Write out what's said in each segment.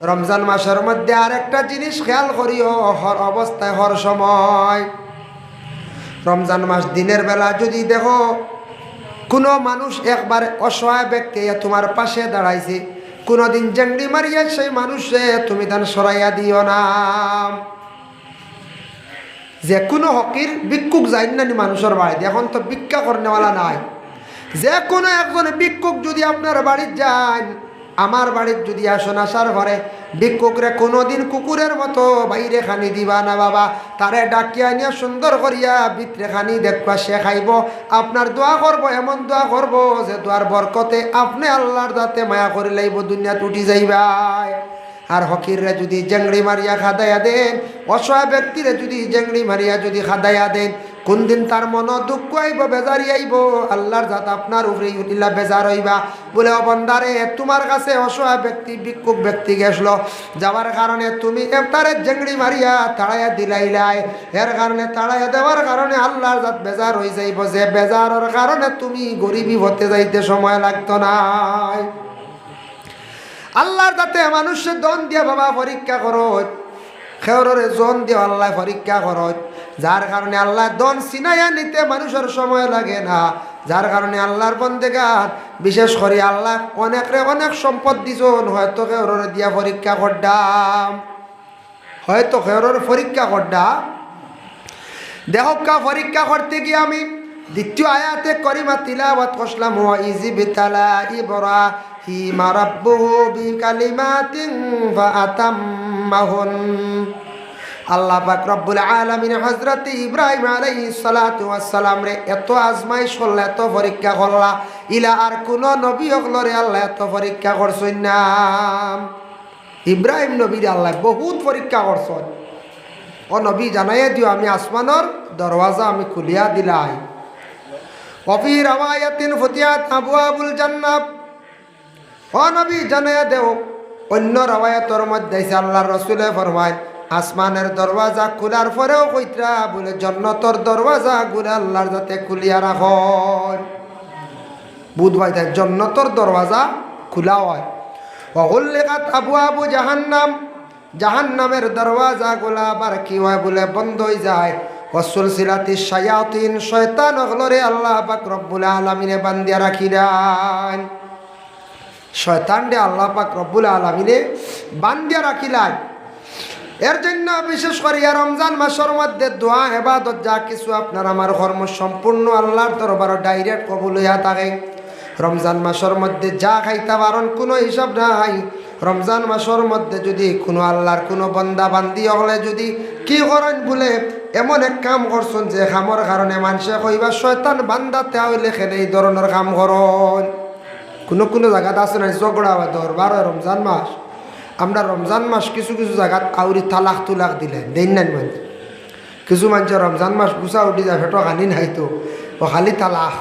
রমজান মাসের মধ্যে আরেকটা জিনিস খেয়াল করিও, হর অবস্থায় হর সময়। রমজান মাস দিনের বেলা যদি দেখো, কোনো মানুষ একবার অসহায় ব্যক্তি তোমার পাশে দাঁড়াইছে, কোনোদিন জেংড়ি মারিয়া সেই মানুষে তুমি তান সরাইয়া দিও না। যে কোনো হকির ভিক্ষুক যাই না মানুষের বাড়িতে, এখন তো ভিক্ষা করনেওয়ালা নাই। যে কোনো একজন বিক্ষুক যদি আপনার বাড়ির যান আমার বাড়ির যদি আসন আসার ঘরে, ভিক্ষুকরে কোনোদিন কুকুরের মতো বাইরে খানি দিবা না বাবা। তারে ডাকিয়া নিয়ে সুন্দর করিয়া ভিতরে খানি দেখবা, সে খাইব। আপনার দোয়া করব, এমন দোয়া করব যে দোয়ার বরকতে আপনি আল্লাহর দাতে মায়া করে লাইব দুনিয়াত উঠি যাইবাই। আর হকিররে যদি জেংড়ি মারিয়া খাদাইয়া দেন, অসহায় ব্যক্তিরে যদি জেংড়ি মারিয়া যদি খাদাইয়া দেন কোন দিন তার মন দুঃখ আইব, বেজারি আইব, আল্লাহর জাত আপনার উপরে উঠিলা বেজার হইবা। বলে অবন্দারে তোমার কাছে অসহায় ব্যক্তি, ভিক্ষুক ব্যক্তি গেছলো যাওয়ার কারণে তুমি তারে জেংড়ি মারিয়া তাড়াইয়া দিলাইলাই। এর কারণে তাড়াইয়া দেওয়ার কারণে আল্লাহর জাত বেজার হয়ে যাইব। যে বেজারের কারণে তুমি গরিবী হতে যাইতে সময় লাগতো নাই। আল্লাহর তাতে মানুষের দন দিয়া বাবা পরীক্ষা করত খেওরে জন দিয়ে আল্লাহ পরীক্ষা করত। যার কারণে আল্লাহ দন সিনাইয়া নিতে মানুষের সময় লাগে না। যার কারণে আল্লাহর বন্দেগার বিশেষ করে আল্লাহ অনেকরে অনেক সম্পদ দিছন। হয়তো খেওরে দিয়া পরীক্ষা করডাম। হয়তো খেওরের পরীক্ষা করডা দেহকা পরীক্ষা করতে গিয়ে আমি দ্বিতীয় আয়াতে করিমা তিলাওয়াত করলাম হুয়া ইজি বিতালা ইবরা হি মারাব্বুহু বিকালিমাতিন ফাআতাম্মাহুন। আল্লাহ পাক রব্বুল আলামিন হযরত ইব্রাহিম আলাইহিস সালাতু ওয়াস সালাম রে, এত আজমাইশ করলা, এত পরীক্ষা করলা, ইলা আর কোন নবী হকলরে আল্লাহ, এত পরীক্ষা করছেন না। ইব্রাহিম নবীর আল্লাহ বহুত পরীক্ষা করছেন। ও নবী, জানাইয়া দিও, আমি আসমানের দরওয়াজা আমি খুলিয়া দিলাই। অফি রাওয়ায়াতিন ফতিয়াত আবু আবুল জান্নাব ও নবী জানাইয়া দেও, অন্য রাওয়ায়াতর মধ্যে আছে আল্লাহর রসুলে ফরমায়, আসমানের দরওয়াজা খোলার পরেও কইত্রা বলে, জন্নতর দরওয়াজা গুলে আল্লাহর যাতে খুলিয়া রাখ বুধ ভাই তাই জন্নতর দরওয়াজা খোলা হয়। অহুল্লেখাত আবু আবু জাহান্নাম, জাহান্নামের দরওয়াজা গুলা আবার কি হয় বলে বন্ধ যায়। অসুল সিলাতি শায়াতিন অগলরে আল্লাহ পাক রব্বুল আলমিনে বান্দিয়া রাখি দেন। শয়তান রে আল্লাহ পাক রব্বুল আলমিনে বান্দিয়া রাখিলায় এর জন্য বিশেষ করে রমজান মাসের মধ্যে দোয়া এবাদত যা কিছু আপনার আমার কর্ম সম্পূর্ণ আল্লাহর দরবার ডাইরেক্ট কবুল হইয়া থাকে। রমজান মাসের মধ্যে যা খাইতে পারেন, কোনো হিসাব নাই। রমজান মাসের মধ্যে যদি কোনো আল্লাহর কোনো বন্দা বান্দি হলে যদি কি করেন বলে এমন এক কাম করছেন যে কামর কারণে মানুষে কইবা শয়তান বান্দাতে হইলে খেলে এই ধরনের কাম করন। কোনো কোনো জায়গাতে আছে না ঝগড়া বা দরবার রমজান মাস। আমরা রমজান মাস কিছু কিছু জায়গাত আউরি তালাক তুলাক দিলে, দেন নাই মানুষ কিছু মানুষ রমজান মাস গুছা উঠি যায় ফেটো কানি নাই তো। ও খালি তালাক।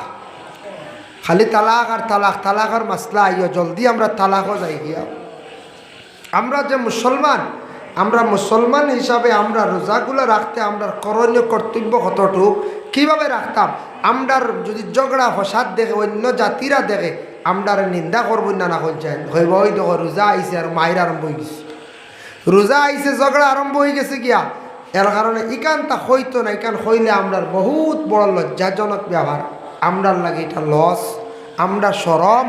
খালি তালাক আর তালাক তালাক আর মাসলা আইয়, জলদি আমরা তালাকও যাই গিয়া। আমরা যে মুসলমান, আমরা মুসলমান হিসাবে আমরা রোজাগুলো রাখতে, আমরা করণীয় কর্তব্য কতটুক, কীভাবে রাখতাম? আমরার যদি ঝগড়া, ফসাদ দেখে, অন্য জাতিরা দেখে, আমরার নিন্দা করব না না হচ্ছেন হইব, ওই দেখো, রোজা আইসে আর মায়ের আরম্ভ হয়ে গেছে। রোজা আইসে ঝগড়া আরম্ভ হয়ে গেছে গিয়া। এর কারণে ইকান তা হইতো না, ইকান হইলে আমরার বহুত বড় লজ্জাজনক ব্যবহার। আমরার লাগে এটা লস, আমরা সরম।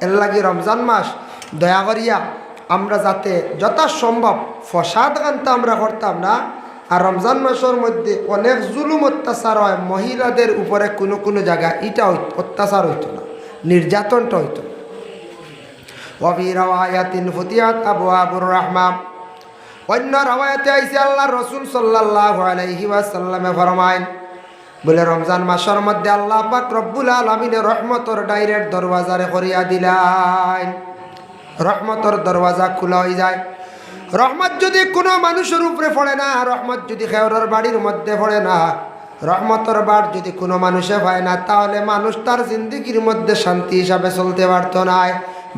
এর লাগে রমজান মাস, দয়া করিয়া আমরা যাতে যথাসম্ভব ফসাদ আনতে আমরা করতাম না। আর রমজান মাসের মধ্যে অনেক জুলুম অত্যাচার হয়, মহিলাদের উপরে কোনো কোনো জায়গা এটা অত্যাচার হইতো না, নির্যাতনটা হইতো ফতিয়াত রহমান অন্য আল্লাহ ফরমাইন, বলে রমজান মাসের মধ্যে আল্লাহ রহমতর ডাইরেক্ট দরওয়াজারে করিয়া দিলাইন রহমতর দরওয়াজা খোলা হয়ে যায়। রহমত যদি কোনো মানুষের উপরে পড়ে না, রহমত যদি খেওরের বাড়ির মধ্যে পড়ে না, রহমতর বার যদি কোনো মানুষে পায় না, তাহলে মানুষ তার জিন্দগির মধ্যে শান্তি হিসাবে চলতে পারত নাই,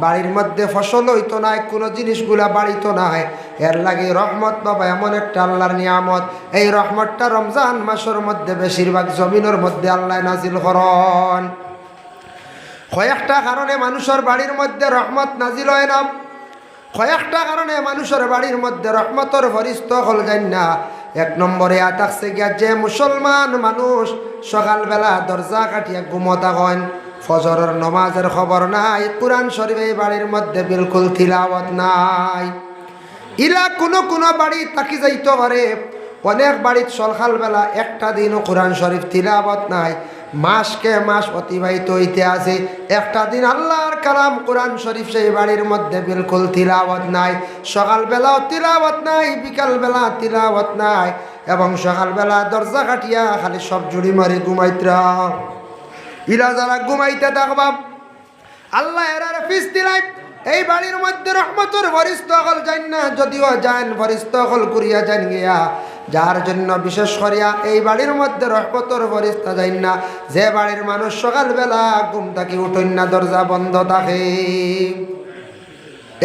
বাড়ির মধ্যে ফসল হইতো নাই, কোনো জিনিসগুলা বাড়িতো নাই। এর লাগে রহমত বাবা, এমন একটা আল্লাহর নিয়ামত। এই রহমতটা রমজান মাসের মধ্যে বেশিরভাগ জমিনের মধ্যে আল্লাহ নাজিল করন। কয়েকটা কারণে মানুষের বাড়ির মধ্যে রহমত নাজিল হয় না। কয়েকটা কারণে মানুষের বাড়ির মধ্যে রহমতর ফরিস্ত হল না এক নম্বরে আতাকছে গিয়া যে মুসলমান মানুষ সকালবেলা দরজা কাটিয়া ঘুমতা হন ফজরের নমাজের খবর নাই, কোরআন শরীফ বাড়ির মধ্যে বিলকুল তিলাওয়াত নাই। ইলা কোনো কোনো বাড়ি তাকি যাইতে পারে। অনেক বাড়িত সকালবেলা একটা দিনও কোরআন শরীফ তিলাবত নাই। মাসকে মাস অতিবাহিত হইতে আছে। একটা দিন আল্লাহর কালাম কোরআন শরীফ সেই বাড়ির মধ্যে বিলকুল তিলাবত নাই। সকালবেলাও তিলাবত নাই, বিকালবেলা তিলাবত নাই এবং সকালবেলা দরজা কাটিয়া খালি সব জুড়ি মারি ঘুমাইতরা ইরা যারা ঘুমাইতে দেখবা আল্লাহ এরারে ফিস দিলাই। এই বাড়ির মধ্যে রহমতর হল যান না যদিও যান হল করিয়া যান গিয়া যার জন্য বিশেষ করিয়া এই বাড়ির মধ্যে রহমতর বরিষ্ঠ যাই না, যে বাড়ির মানুষ সকালবেলা ঘুম থাকি উঠন না, দরজা বন্ধ থাকে।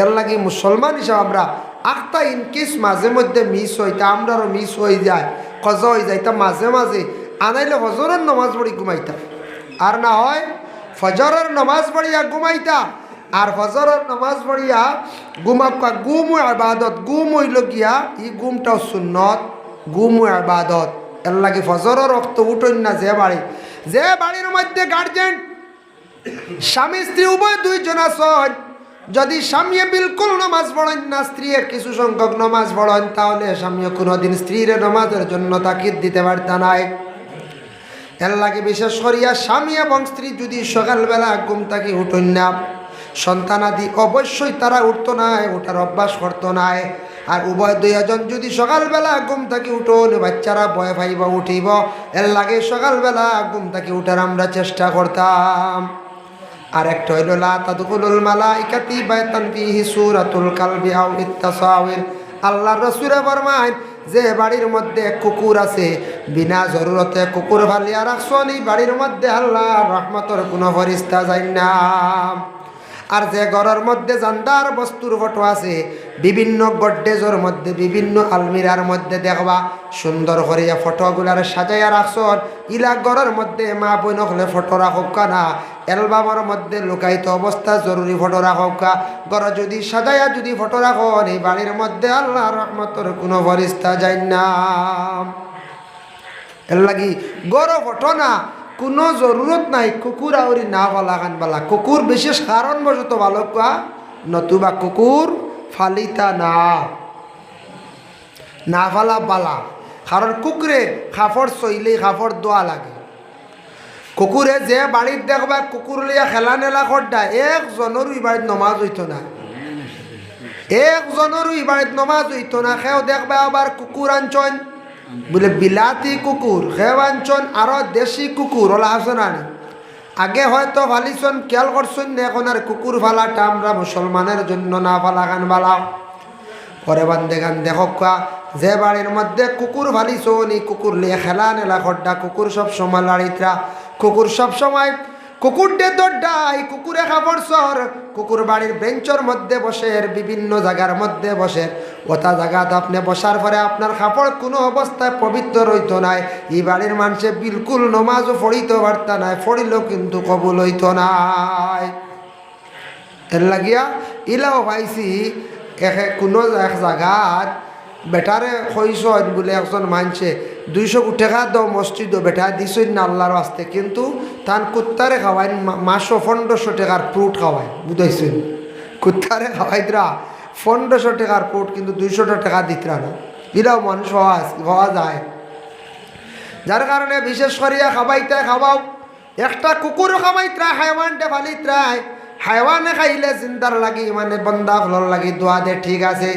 এর লাগি মুসলমান হিসাব আমরা আখটা ইনকেস মাঝে মধ্যে মিস হইতা আমরারও মিস হয়ে যায়, কজ হয়ে যাইতা মাঝে মাঝে আনাইলে হজরের নমাজ পড়ি ঘুমাইতা। আর না হয় ফজরের নমাজ পড়িয়া ঘুমাইতা, আর ফজরের নমাজ পড়িয়া ঘুমাক্কা গুম আবাদত গুম হইল গিয়া, ই গুমটাও সুন্নত। গুম আবাদত। এর লাগে ফজরের রক্ত উঠন না যে বাড়ি। যে বাড়ির মধ্যে গার্জেন স্বামী, স্ত্রী, উভয় দুইজন আছেন। যদি স্বামী বিলকুল নমাজ পড়েন না স্ত্রী কিছু সংখ্যক নমাজ পড়েন, তাহলে স্বামী কোনোদিন স্ত্রীর নমাজের জন্য তাকিদ দিতে পারত নাই। এর লাগে বিশেষ করিয়া স্বামী এবং স্ত্রী যদি সকালবেলা ঘুম থাকি উঠুন না সন্তানাদি অবশ্যই তারা উঠতো না ওঠার অভ্যাস করতো না আর উভয় দুইজন যদি সকালবেলা ঘুম থাকি উঠুন বাচ্চারা ভয় ভাইব উঠিব। এর লাগে সকালবেলা ঘুম থাকি উঠার আমরা চেষ্টা করতাম। আর একটা হইল, লা তাদখুলুল মালাইকাতি বাইতান ফিহি কালবি আও ইত্তাসাওয়ির আল্লাহর রাসূলে ফরমায় যে বাড়ির মধ্যে কুকুর আছে, বিনা জরুরতে কুকুর ভালিয়া রাখছন এই বাড়ির মধ্যে আল্লাহ রহমতর কোনো ফরিস্তা যাই না। আর যে ঘরের মধ্যে জান্দার বস্তুর ফটো আছে, বিভিন্ন গড্ডেজের মধ্যে, বিভিন্ন আলমিরার মধ্যে দেখবা, সুন্দর করিয়া ফটোগুলার সাজাইয়া রাখছন ইলা ঘরের মধ্যে মা বইন হলে ফটো রাখক না? অ্যালবামের মধ্যে লুকায়িত অবস্থা জরুরি ফটো রাখক ঘর যদি সাজাইয়া যদি ফটো রাখন, এই বাড়ির মধ্যে আল্লাহ রহমতর কোনো ফরিস্তা যায় না। এর লাগি গড় ফটো না কোনো জরুরত নাই, কুকুর আউরি না বলা খান বালা। কুকুর বিশেষ কারণ বশত ভালো কোয়া নতুবা কুকুর ফালিতা না। না ফালা বালা। কারণ কুকুরে খাফর চইলে খাফর দোয়া লাগে। কুকুরে যে বাড়ির দেখবা কুকুর লিয়া খেলা নেলা করডা একজনেরও বাড়িত নমাজ হইতো না। একজনেরও বাড়িত নমাজ হইতো না, সেও দেখবা আবার কুকুর আনছন বলে, বিলাতি কুকুর সেও আনছন আরও দেশি কুকুর, ওলা আছে না আগে হয়তো ফালিছন খেয়াল করছন না এখন আর কুকুর ফালাটা আমরা মুসলমানের জন্য না ফালা গান বালাও। পরে বান্ধে গান দেখক যে বাড়ির মধ্যে কুকুর ফালিছন এই কুকুর লিয়ে খেলা নেলা খড্ডা কুকুর সব সময় লাড়িতরা কুকুর সব সময় কুকুর ডে দড্ডাই কুকুরে খাবার সর। কুকুর বাড়ির বেঞ্চর মধ্যে বসে, বিভিন্ন জায়গার মধ্যে বসে। ওটা জায়গাতে আপনি বসার পরে আপনার কাপড় কোনো অবস্থায় পবিত্র রইত নাই। এই বাড়ির মানুষে বিলকুল নমাজও ফড়িতে পারত নাই ফড়িলেও কিন্তু কবুল হইত নাই। এর লাগিয়া ইলাও পাইছি কোনো এক জায়গাত বেটারে কইসন বলে একজন মানছে দুইশো টাকা দাও মসজিদ বেটা দিছই না আল্লাহর আসতে। কিন্তু তান কুত্তারে খাওয়াই মাসো পনেরোশো টাকার ফ্রুট খাওয়াই বুঝাইছেন? কুত্তারে খাওয়াই দিরা, পনেরোশো টাকার ফ্রুট কিন্তু দুইশো টাকা দিতরা না। এরাও মানুষ হওয়া হওয়া যায়। যার কারণে বিশেষ করিয়া খাবাইতে খাওয়াও, একটা কুকুর খাবাইতরা হাইওয়ানটে ফালিতরায় হাইওয়ানে খাইলে চিন্তার লাগি মানে বন্দা হলর লাগি, দোয়া দে, ঠিক আছে।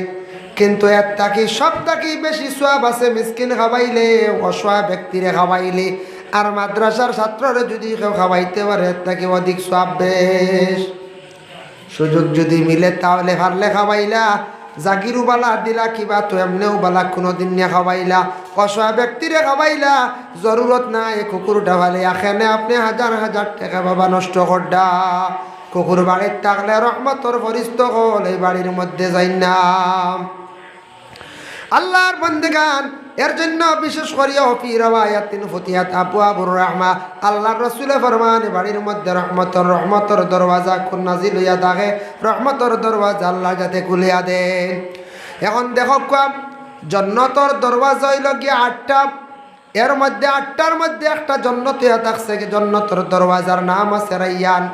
কিন্তু এর তাকি সব তাকি বেশি সোয়াব আছে মিসকিন খাবাইলে অসহায় ব্যক্তিরে খাবাইলে আর মাদ্রাসার ছাত্ররে যদি কেউ খাওয়াইতে পারে এর তাকে অধিক সোয়াব বেশ? সুযোগ যদি মিলে তাহলে পারলে খাওয়াইলা। জাগিরু বালা দিলা কিবা তো এমনিও বালা কোনোদিন নিয়ে খাওয়াইলা। অসহায় ব্যক্তিরে খাওয়াইলা। জরুরত নাই কুকুরটা ভালে এখানে আপনি হাজার হাজার টাকা বাবা নষ্ট করডা। কুকুর বাড়ির থাকলে রহমতর ফরিস্ত হল, এই বাড়ির মধ্যে যাই না আল্লাহর বন্দেগান, এর জন্য বিশেষ করিয়া ফি রাওয়ায়াতিন ফতিহাত আবু আবুর রাহমা আল্লাহ রসুলে ফরমান বাড়ির মধ্যে রহমতর রহমতর দরওয়াজা খুন নাজিল হইয়া থাকে রহমতর দরওয়াজা আল্লাহ যাতে খুলিয়া দেন এখন দেখো কাম জন্নতর দরওয়াজা হইল গিয়ে আটটা, এর মধ্যে আটটার মধ্যে একটা জন্নত হইয়া থাকছে জন্নতর দরওয়াজার নাম আছে রাইয়ান।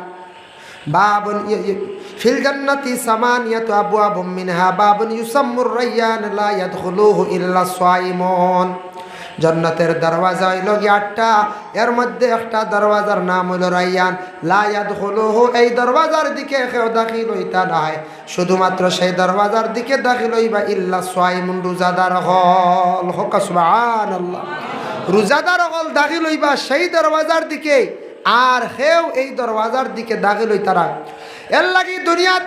বাবুন ই- ই- ফিল জান্নাতি সামানিয়াতু আবওয়াবুম মিনহা বাবুন ইউসাম্মুর রাইয়ান লা ইয়াদখুলুহু ইল্লা সাইমুন। জান্নাতের দরওয়াজা হইল আটটা, এর মধ্যে একটা দরওয়াজার নাম হইল রাইয়ান। লা ইয়াদখুলুহু, এই দরওয়াজার দিকে কেউ দাখিল হইতা নাই। শুধুমাত্র সেই দরওয়াজার দিকে দাখিল হইবা ইল্লা সাইমুন, রোজাদার হল। হক, সুবহানাল্লাহ। রোজাদার হল দাখিল হইবা সেই দরওয়াজার দিকে, আর হেও এই দরওয়াজার দিকে দাখিল হই তারা এর লাগি দুনিয়াত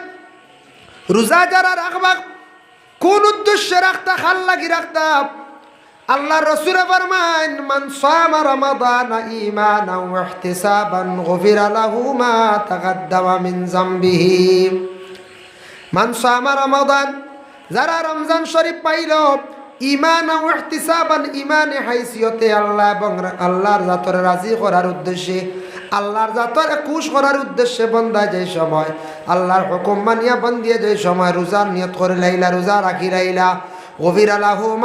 রোজা যারা রাখবা কোন উদ্দেশ্যে রাখতা খাল লাগি রাখতা? আল্লাহ রসুলে ফরমান মান সামা রমাদান ঈমানা ওয়া ইহতিসাবান গুফিরা লাহু মা তাকাদ্দামা মিন যামবিহি মান সামা রমাদান যারা রমজান শরীফ পাইল ইমান ও ইহতিসাবান ইমানে হাইসিয়তে আল্লাহ এবং আল্লাহর জাতরে রাজি করার উদ্দেশ্যে আল্লাহর জাতরে খুশ করার উদ্দেশ্যে বন্দা যে সময়, আল্লাহর হুকুম মানিয়া বন্দিয়ে যে সময় রোজার নিয়ত করে লাইলা, রোজা রাখি রাইলা গভীর আল্লাহ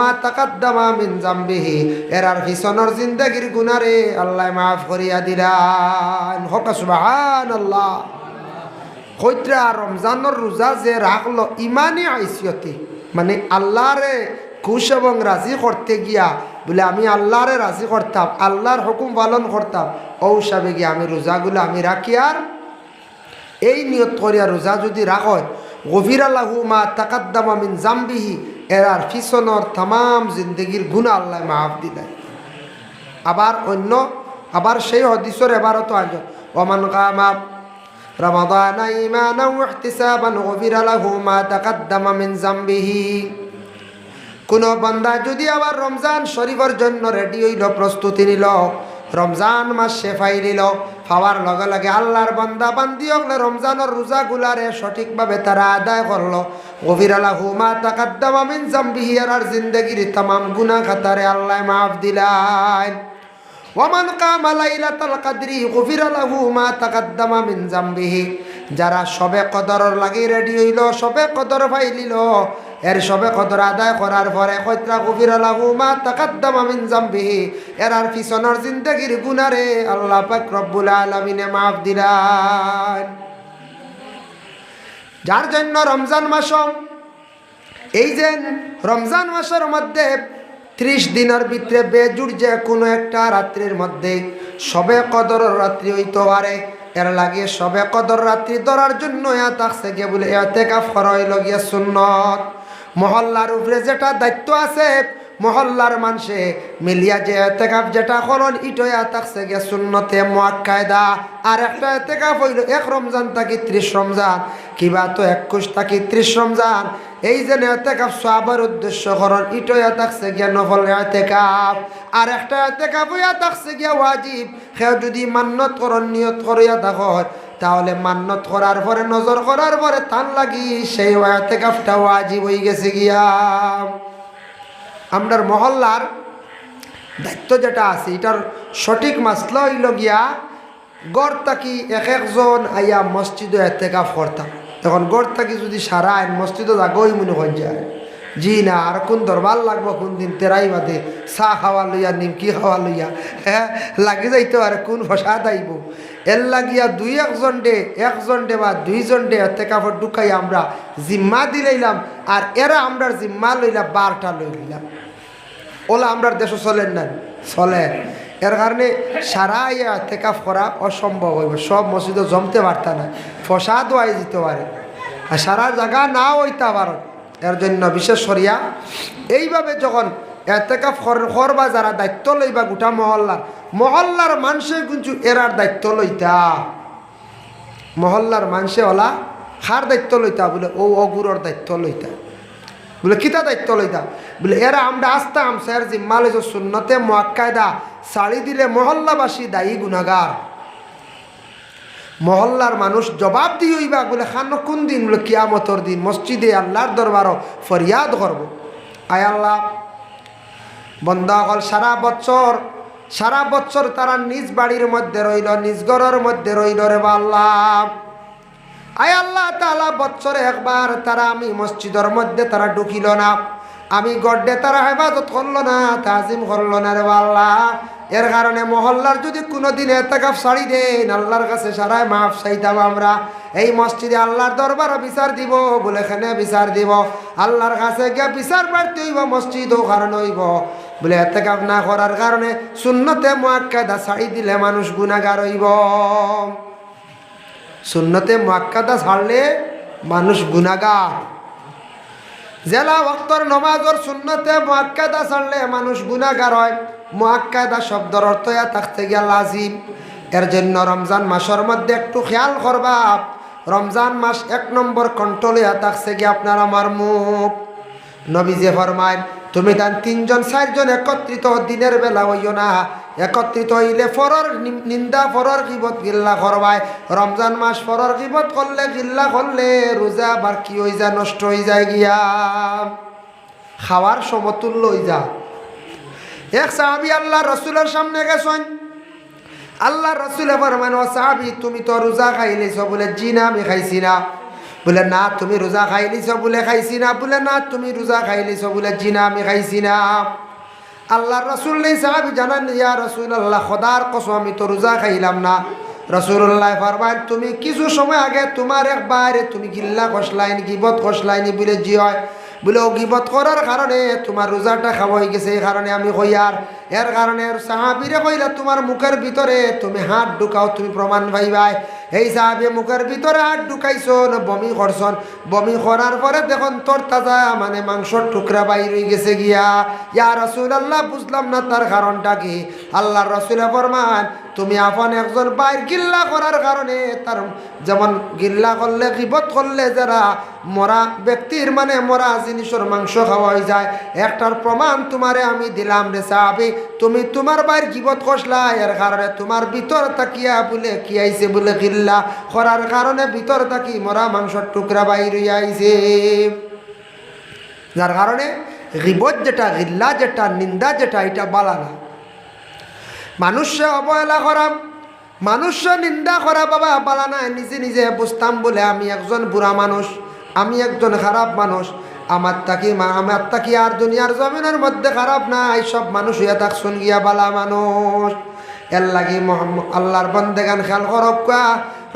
মাফ রমজানের রোজা যে রাখল, ইমানই আইসিয়তে। মানে আল্লাহরে খুশ এবং রাজি করতে গিয়া বলে আমি আল্লাহরে রাজি করতাম আল্লাহর হুকুম পালন করতাম ও হিসাবে গিয়া আমি রোজাগুলো আমি রাখি আর এই নিয়ত করিয়া রোজা যদি রাখয় গভীর আল্লাহু মা তাকাদ্দামা মিন জাম্বিহি এরার ফিসনর তাম জিন্দগির গুণ আল্লাহ মাফ দিলাই আবার অন্য আবার সেই হদিসর এবারও তো আজ ওমান কামা رمضان إيمانا واحتسابا غفر له ما تقدم من ذنبه কোনো বান্দা যদি আবার রমজান শরীফের জন্য রেডি হইল, প্রস্তুতি নিল, রমজান মাস শেফাই নিল হওয়ার লগে লগে আল্লাহর বান্দা বান্দি হলে রমজানের রোজা গুলারে সঠিকভাবে তারা আদায় করল। গভীর আল্লাহ মা তাকাদ্দাম আমিন জিন্দগির তামাম গুনা খাতারে আল্লাহ মাফ দিলাইন ওমান কামা লাইলাতাল কাদরি, গফিরা লাহু মা তাকাদ্দামা মিন জামবিহি। যারা সবে কদরের লাগি রেডি হইল, সবে কদর ফাইলিল। এর সবে কদর আদায় করার পরে গফিরা লাহু মা তাকাদ্দামা মিন জামবিহি। এরার পিছনের জিন্দগির গুনারে আল্লাহ পাক রব্বুল আলামিনে মাফ দিলান। যার জন্য রমজান মাস, এই যে রমজান মাসের মধ্যে ত্রিশ দিনের ভিতরে বেজুর যে কোনো একটা রাত্রির মধ্যে সবে কদর রাত্রি হইতে পারে। এর লাগে সবে কদর রাত্রি ধরার জন্য থাকছে গিয়ে বলে এতে কাফ হইল গিয়ে সুন্নত। মহল্লার উপরে যেটা দায়িত্ব আছে, মহল্লার মানুষে মিলিয়া যে এতেকাপ যেটা করন ইটয়া থাকছে গিয়ে সুন্নতে মোয়াক্কায়দা। আর একটা এতেকাপ হইল এক রমজান থাকি ত্রিশ রমজান। কিবা তো একুশ থাকি ত্রিশ রমজান। এই যে এতেকাপ সবার উদ্দেশ্য করন ইটয়া থাকছে গিয়া নফল এতেকাপ আর একটা এতেকাপ হইয়া থাকছে গিয়া ওয়াজিব। সে যদি মান্নত করন নিয়ত করিয়া থাকর তাহলে মান্নত করার পরে, নজর করার পরে তান লাগি, সেই এতেকাপটা ওয়াজিব হয়ে গেছে গিয়া। আমরার মহল্লার দায়িত্ব যেটা আছে, এটার সঠিক মাসলা হইল গিয়া, গড় তাকি এক একজন আইয়া মসজিদে এতেকাফ করতাম। এখন গড় থাকি যদি সারা আইন মসজিদে যাগই মনে হয়ে যায়। জি না, আর কোন দরবার লাগবো? কোন দিন তেরাই বাদে চাহ খাওয়া লইয়া, নিমকি খাওয়া লইয়া হ্যাঁ? লাগি যাইতো আর কোন ফসাদ আইব এর লাগিয়া দুই একজন ডে একজন ডে বা দুইজন ডে এতে কাপড় ঢুকাই আমরা জিম্মা দিলাইলাম আর এরা আমরার জিম্মা লইলাম বারটা লই লইলাম। ওলা আমরার দেশে চলেন না চলে এর কারণে সারা ইয়া তেকাফ করা অসম্ভব হইব, সব মসজিদে জমতে পারত না। ফসাদ আই যেতে পারে। আর সারা জায়গা না হইতে পারো। এর জন্য বিশেষ করিয়া এইভাবে যখন এতেকাফ করবা যারা দায়িত্ব লইবা গোটা মহল্লার মহল্লার মানুষে কিন্তু এরার দায়িত্ব লইতা। মহল্লার মানুষে ওলা খার দায়িত্ব লইতা, বলে ও অগুরর দায়িত্ব লইতা। বলে কিতা দায়িত্ব লইতা? বলে এরা আমরা আসতাম স্যার জিম্মা লইছ সুন্নতে মোয়াক্কায়দা শাড়ি দিলে মহল্লাবাসী দায়ী গুণাগার মহল্লার মানুষ জবাব দিয়ে হইবা, বলে, খান, কোন দিন? বলে, কিয়ামতর দিন মসজিদে আল্লাহর দরবার ফরিয়াদ করব। আয় আল্লাহ বন্ধা হল, সারা বছর সারা বছর তারা নিজ বাড়ির মধ্যে রইল, নিজ ঘরের মধ্যে রইল রে আল্লাহ। আয় আল্লাহ তালা বছরে একবার তারা আমি মসজিদের মধ্যে তারা ঢুকিল না। আমি গড্ডে তারা হেফাজত করল না, তাজিম করল না রে আল্লাহ। এর কারণে মহল্লার যদি কোনো দিন এতেকাফ ছাড়ি দেন, আল্লাহর কাছে সারায় মাফ চাইতাম আমরা। এই মসজিদে আল্লাহর দরবার বিচার দিব বলে এখানে বিচার দিব। আল্লাহর কাছে গিয়ে বিচার প্রার্থী হইব, মসজিদও কারণ হইব। বলে এতেকাফ না করার কারণে শূন্যতে মোয়াক্কাদা ছাড়ি দিলে মানুষ গুণাগার হইব। সুন্নতে মোয়াক্কাদা ছাড়লে মানুষ গুণাগার জেলা ভক্তর নমাজর সুন্নতে মোয়াক্কাদা ছাড়লে মানুষ গুণাগার হয়। মোয়াক্কাদা শব্দর অর্থ থাকতে গিয়া লাজিম। এর জন্য রমজান মাসের মধ্যে একটু খেয়াল করবা। রমজান মাস এক নম্বর কন্ট্রোল থাকছে গিয়া আপনার আমার মুখ। নবী যে ফরমায় তুমি তান তিনজন চারজন একত্রিত দিনের বেলা হইও না। একত্রিত হইলে ফরর নিন্দা, ফরর কিবত গিল্লা করবায় রমজান মাস ফরর কিবত করলে, গিল্লা করলে, রোজা আবার কি হয়ে যায়, নষ্ট হয়ে যায় গিয়া। খাওয়ার সমতুল্য হয়ে যা এক সাহাবি আল্লাহ রসুলের সামনে গেছেন। আল্লাহ রসুলে ফরমান ও সাহাবি, তুমি তো রোজা খাইলেছ বলে, জি না, আমি খাইছি না। বলে, না, তুমি রোজা খাইলিছ বলে, খাইছি না। বলে, না, তুমি রোজা খাইলিছ বলে, জি না, আমি খাইছি না। আল্লাহ রসুল নেই, সাহাবি জানান, ইয়া রসুল আল্লাহ খোদার কসম, আমি তো রোজা খাইলাম না। রসুল্লাহ ফরমান তুমি কিছু সময় আগে তোমার এক বাইরে তুমি গিল্লা কষলাইনি গিবত খসলাইনি বলে জি হয়। বলে ও গিবত করার কারণে তোমার রোজাটা খাওয়া হয়ে গেছে, এই কারণে আমি কইয়ার এর কারণে সাহাবিরে কইলা, তোমার মুখের ভিতরে তুমি হাত ঢুকাও, তুমি প্রমাণ পাইবাই। এই সাহাবি মুখের ভিতরে হাত ঢুকাইছন, বমি করছন। বমি করার পরে দেখুন তোর তাজা মানে মাংসর টুকরা বাইর হয়ে গেছে গিয়া। ইয়া রসুল আল্লাহ বুঝলাম না তার কারণটা কি। আল্লাহ রসুলে ফরমান তুমি আপন একজন বাইর গিল্লা করার কারণে তার যেমন গিল্লা করলে, গিবত করলে যারা মরা ব্যক্তির মানে মরা জিনিসের মাংস খাওয়া হয়ে যায়, একটার প্রমাণ তোমারে আমি দিলাম রে সাহাবি। তুমি তোমার বাইর গিবত কষলা, এর কারণে তোমার ভিতর তাকিয়া বলে কি আইছে বলে গিল্লা করার কারণে ভিতর তাকি মরা মাংসর টুকরা বাইর আইছে। যার কারণে গিবত যেটা, গিল্লা যেটা, নিন্দা যেটা, এটা বালা না। মানুষে অবহেলা করা মানুষে নিন্দা করা বাবা পালা নাই, নিজে নিজে বুঝতাম বলে, আমি একজন বুড়া মানুষ, আমি একজন খারাপ মানুষ আমার তাকি আমার তাকি আর দুনিয়ার জমিনের মধ্যে খারাপ নাই সব মানুষ ইয়া তাক গিয়া বালা মানুষ। এর লাগি আল্লাহর বন্দেগান খেয়াল করক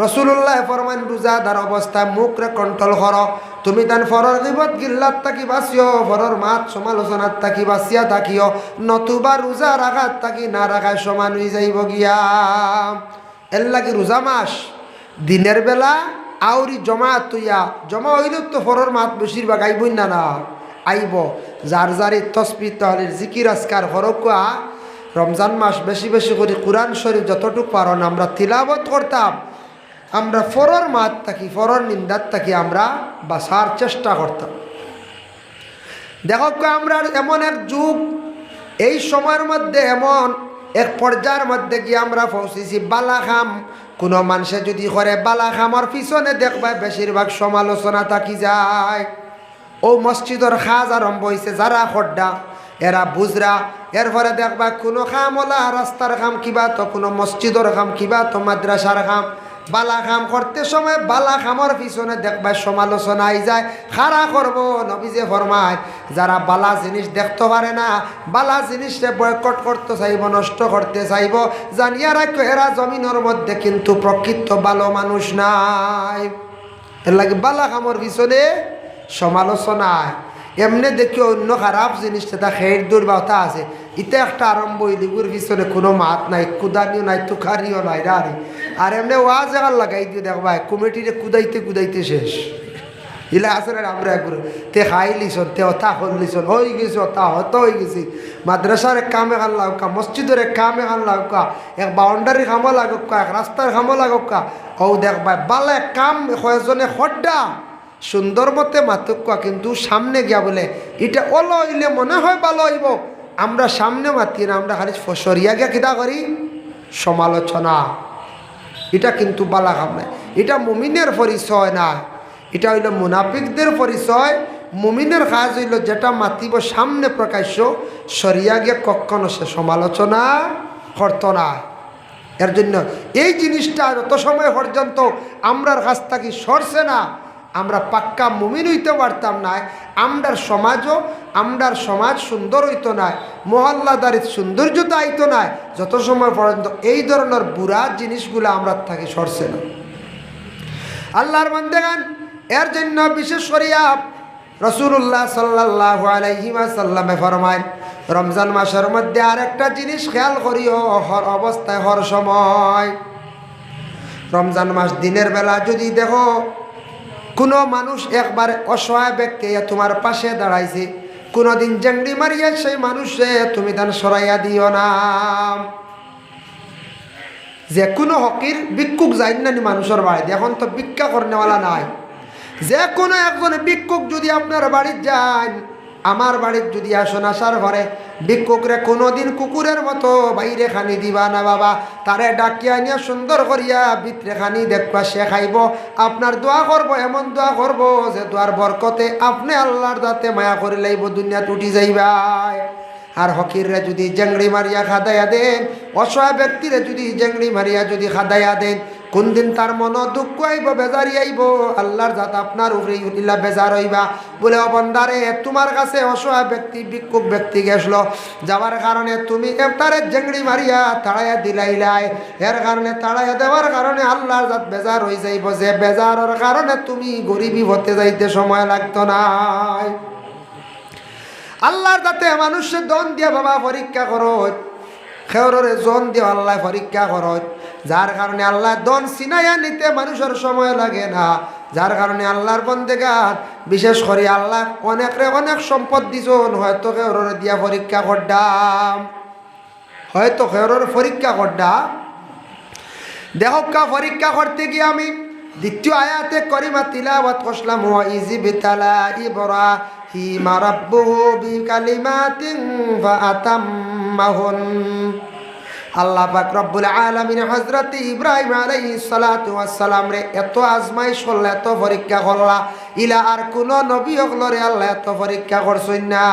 রসুল্লাহ ফরমান রোজাদার অবস্থায় মুখরে কন্ট্রোল কর তুমি তান ফরর গিবত গিল্লাত থাকি বাঁচিও ফরর মাত সমালোচনার থাকি বাঁচিয়া থাকিও। নতুবা রোজা রাখাত থাকি, না রাখায় সমান হয়ে যাইব গিয়া। এর লাগি রোজা মাস, দিনের বেলা আউরি জমা তুইয়া জমা হইলেও তো ফরর মাত বেশিরভাগ আইবই না না, আইব। যার যারি তসবি তাহলে জিকির, আজকার হরকুয়া রমজান মাস বেশি বেশি করে, কোরআন শরীফ যতটুকু পারন আমরা তিলাবত করতাম। আমরা ফরর মাত থাকি, ফরর নিন্দার থাকি, আমরা বাসার চেষ্টা করতাম। দেখো আমরা এমন এক যুগ, এই সময়ের মধ্যে এমন এক পর্যায়ের মধ্যে গিয়ে আমরা পৌঁছেছি। বালাখাম, কোনো মানুষে যদি করে বালাখামর পিছনে দেখবা বেশিরভাগ সমালোচনা থাকি যায়। ও মসজিদর খাজ আরম্ভ হয়েছে যারা খড্ডা, এরা বুজরা, এরপরে দেখবা কোনো খাম ওলা রাস্তার খাম কিবা তো, কোনো মসজিদর খাম কিবা তো, মাদ্রাসার খাম। বালা খাম করতে সময় বালা খামর পিছনে দেখবা সমালোচনা আই যায় খারা করব, নবীজে ফরমায়, যারা বালা জিনিস দেখতে পারে না, বালা জিনিসে বয়কট করতে চাইব, নষ্ট করতে চাইব, জানিয়া রাখো এরা জমিনের মধ্যে কিন্তু প্রকৃত ভালো মানুষ নাই। এর লাগে বালা খামর পিছনে সমালোচনায় এমনি দেখি অন্য খারাপ জিনিস তা খের দুর্বাতা আছে। ইতে একটা আরম্ভ ইলিগুর পিছনে কোনো মাত নাই, কুদানিও নাই, তুখারিও নাই, রারি। আর এমনি ওয়াজ এগার লাগাই দিয়ে দেখবা কমিটিরে কুদাইতে কুদাইতে শেষ। ইলা আসলে আমরা একবার, তে খাই লিছন তে অথা হল লিছন হয়ে গেছে, অথা হত হয়ে গেছে। মাদ্রাসার এক কামে খান লাগুকা মসজিদের এক কামে খান লাগুকা এক বাউন্ডারি খামো লাগুকা এক রাস্তার খামো লাগুকা ও দেখবা বালে কাম কয়েকজনে হড্ডা সুন্দর মতে মাতুকা কিন্তু সামনে গিয়া বলে এটা ওলো হইলে মনে হয় ভালো হইব। আমরা সামনে মাতি না, আমরা খালি সরিয়া গিয়া কিতা করি? সমালোচনা। এটা কিন্তু বালা কাম নাই এটা মুমিনের পরিচয় না। এটা হইল মুনাফিকদের পরিচয়। মুমিনের কাজ হইল যেটা মাতিব সামনে প্রকাশ্য। সরিয়া গিয়ে কখনো সে সমালোচনা করত না। এর জন্য এই জিনিসটা যত সময় পর্যন্ত আমরার কাছ থাকি সরছে না। আমরা পাক্কা মুমিন হইতে পারতাম না, আমরার সমাজও, আমরার সমাজ সুন্দর হইতো না মহল্লাদারির সৌন্দর্যতা আইতো না, যত সময় পর্যন্ত এই ধরনের বুড়া জিনিসগুলো আমরা থাকি সরছে না। আল্লাহর মন্দেগান এর জন্য বিশেষ করিয়া রসুল্লাহ সাল্লাহ আলাইহিমা সাল্লামে ফরমায়, রমজান মাসের মধ্যে আরেকটা জিনিস খেয়াল করিও, হর অবস্থায় হর সময়। রমজান মাস দিনের বেলা যদি দেখো কোনো মানুষ একবার অসহায় ব্যক্তি তোমার পাশে দাঁড়াইছে, কোনোদিন জেংড়ি মারিয়া সেই মানুষে তুমি তান সরাইয়া দিও না। যে কোনো হকির ভিক্ষুক যাই নানি মানুষের বাড়িতে, এখন তো ভিক্ষা করনেওয়ালা নাই। যে কোনো একজন ভিক্ষুক যদি আপনার বাড়ির যান আমার বাড়ির যদি আসন আসার ঘরে ভিক্ষুকরে কোনোদিন কুকুরের মতো বাইরে খানি দিবা না বাবা। তারে ডাকিয়া নিয়ে সুন্দর করিয়া ভিতরে খানি দেখবা, সে খাইব। আপনার দোয়া করব, এমন দোয়া করব যে দোয়ার বরকতে আপনি আল্লাহর দাতে মায়া করে লাইব, দুনিয়া টুটি যাইবাই। আর হকিররে যদি জেংড়ি মারিয়া খাদাইয়া দেন, অসহায় ব্যক্তিরে যদি জেংড়ি মারিয়া যদি খাদাইয়া দেন কোন দিন তার মন দুঃখ আইব, বেজারি আইব, আল্লাহর জাত আপনার উপরে উঠিলা বেজার হইবা। বলে অবন্দারে তোমার কাছে অসহায় ব্যক্তি, ভিক্ষুক ব্যক্তি গেছিল। যাওয়ার কারণে তুমি তারে জেংড়ি মারিয়া তাড়াইয়া দিলাইলাই। এর কারণে তাড়াইয়া দেওয়ার কারণে আল্লাহর জাত বেজার হয়ে যাইব। যে বেজারের কারণে তুমি গরিবী হতে যাইতে সময় লাগতো নাই। আল্লাহর তাতে মানুষের দন দিয়া বাবা পরীক্ষা করো। খেওরে জন দিয়ে আল্লাহ পরীক্ষা করো যার কারণে আল্লাহ দন সিনাইয়া নিতে মানুষের সময় লাগে না। যার কারণে আল্লাহর বন্দেগার বিশেষ করে আল্লাহ অনেকরে অনেক সম্পদ দিছন, হয়তো খেওরে দিয়া পরীক্ষা করডাম হয়তো খেওরের পরীক্ষা করডা দেহকা পরীক্ষা করতে গিয়ে আমি দ্বিতীয় আয়াতে করিমা তিলাওয়াত করলাম, ওয়া ইজি বিতালা ইবরা হি মারাব্বুহু ফাআতাম্মাহুন আল্লাহ পাক রব্বুল আলামিন হযরত ইব্রাহিম আলাইহিস সালাতু ওয়াস সালাম রে, এত আজমাইশ করলা, এত পরীক্ষা করলা, ইলা আর কোন নবী হকলরে আল্লাহ এত পরীক্ষা করছই না।